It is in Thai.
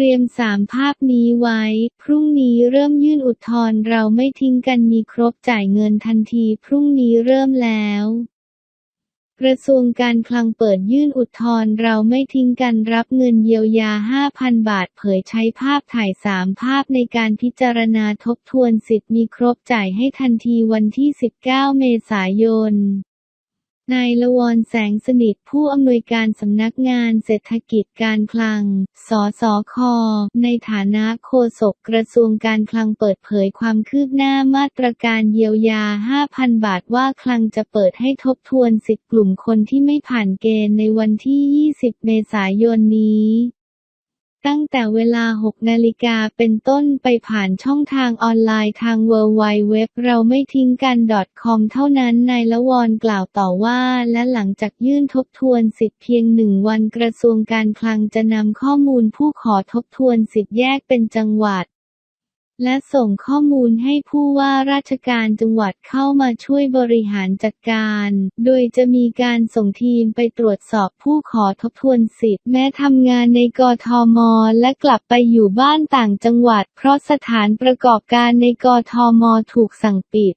เตรียมสามภาพนี้ไว้ พรุ่งนี้เริ่มยื่นอุทธรณ์เราไม่ทิ้งกันมีครบจ่ายเงินทันที พรุ่งนี้เริ่มแล้ว กระทรวงการคลังเปิดยื่นอุทธรณ์เราไม่ทิ้งกันรับเงินเยียวยา 5,000 บาทเผยใช้ภาพถ่ายสามภาพในการพิจารณาทบทวนสิทธิ์มีครบจ่ายให้ทันทีวันที่ 19 เมษายน นายละวรแสงสนิทผู้อำนวยการสำนักงานเศรษฐกิจการคลัง สสค ในฐานะโฆษกกระทรวงการคลังเปิดเผยความคืบหน้ามาตรการเยียวยา 5,000 บาทว่าคลังจะเปิดให้ทบทวนสิทธิกลุ่มคนที่ไม่ผ่านเกณฑ์ในวันที่ 20 เมษายนนี้ ตั้งแต่เวลา 6 นาฬิกาเป็นต้นไปผ่านช่องทางออนไลน์ทาง www เราไม่ทิ้งกัน .com เท่านั้นนายละวรกล่าวต่อว่าและหลังจากยื่นทบทวนสิทธิ์เพียงหนึ่งวันกระทรวงการคลังจะนำข้อมูลผู้ขอทบทวนสิทธิ์แยกเป็นจังหวัด และส่งข้อมูลให้ผู้ว่าราชการจังหวัดเข้ามาช่วยบริหารจัดการ โดยจะมีการส่งทีมไปตรวจสอบผู้ขอทบทวนสิทธิ์แม้ทำงานในกทม และกลับไปอยู่บ้านต่างจังหวัด เพราะสถานประกอบการในกทม ถูกสั่งปิด